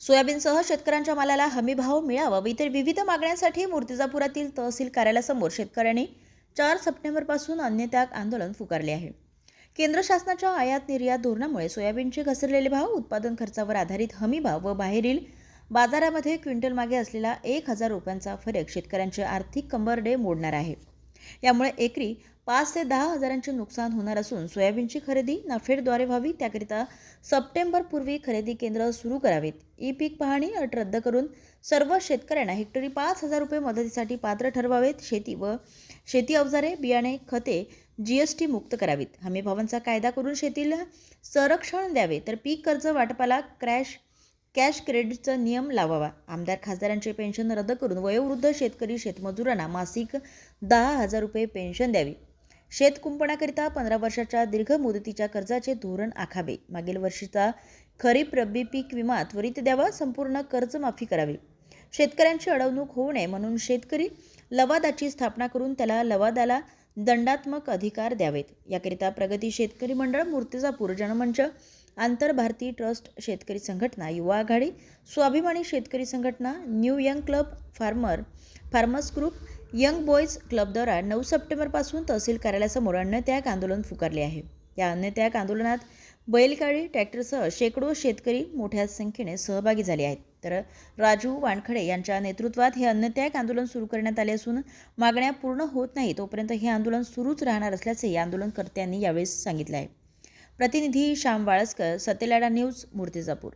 सोयाबीनसह शेतकऱ्यांच्या मालाला हमीभाव मिळावा. व इतर विविध मागण्यांसाठी मूर्तिजापुरातील तहसील कार्यालयासमोर शेतकऱ्यांनी चार सप्टेंबरपासून अन्नत्याग आंदोलन पुकारले आहे. केंद्र शासनाच्या आयात निर्यात धोरणामुळे सोयाबीनचे घसरलेले भाव उत्पादन खर्चावर आधारित हमीभाव व बाहेरील बाजारामध्ये क्विंटल मागे असलेला एक हजार रुपयांचा फरक शेतकऱ्यांचे आर्थिक कंबरडे मोडणार आहे. यामुळे एकरी पाच ते दहा हजारांचे नुकसान होणार असून सोयाबीनची खरेदी नाफेडद्वारे व्हावी त्याकरिता सप्टेंबरपूर्वी खरेदी केंद्र सुरू करावीत. ई पीक पाहणी अट रद्द करून सर्व शेतकऱ्यांना हेक्टरी पाच हजार रुपये मदतीसाठी पात्र ठरवावेत. शेती व शेती अवजारे बियाणे खते जी एस टी मुक्त करावीत. हमीभावांचा कायदा करून शेतीला संरक्षण द्यावे तर पीक कर्ज वाटपाला क्रॅश कॅश क्रेडिटचा नियम लावावा. आमदार खासदारांचे पेन्शन रद्द करून वयोवृद्ध शेतकरी शेतमजुरांना मासिक दहा हजार रुपये पेन्शन द्यावी. शेत कुंपणाकरिता पंधरा वर्षाच्या दीर्घ मुदतीच्या कर्जाचे धोरण आखावे. मागील वर्षीचा खरीप रब्बी पीक विमा त्वरित द्यावा संपूर्ण कर्जमाफी करावी. शेतकऱ्यांची अडवणूक होऊ नये म्हणून शेतकरी लवादाची स्थापना करून त्याला लवादाला दंडात्मक अधिकार द्यावेत. याकरिता प्रगती शेतकरी मंडळ मूर्तिजापूर जनमंच आंतरभारती ट्रस्ट शेतकरी संघटना युवा आघाडी Swabhimani Shetkari Sanghatana new young club farmer farmers group young boys क्लबद्वारा नऊ सप्टेंबरपासून तहसील कार्यालयासमोर अन्नत्याग आंदोलन पुकारले आहे. या अन्नत्याग आंदोलनात बैलगाडी ट्रॅक्टरसह शेकडो शेतकरी मोठ्या संख्येने सहभागी झाले आहेत. तर राजू वानखडे यांच्या नेतृत्वात हे अन्नत्याग आंदोलन सुरू करण्यात आले असून मागण्या पूर्ण होत नाही तोपर्यंत हे आंदोलन सुरूच राहणार असल्याचे या आंदोलनकर्त्यांनी यावेळी सांगितलं आहे. प्रतिनिधी श्याम वाळसकर सत्यलाडा न्यूज मूर्तिजापूर.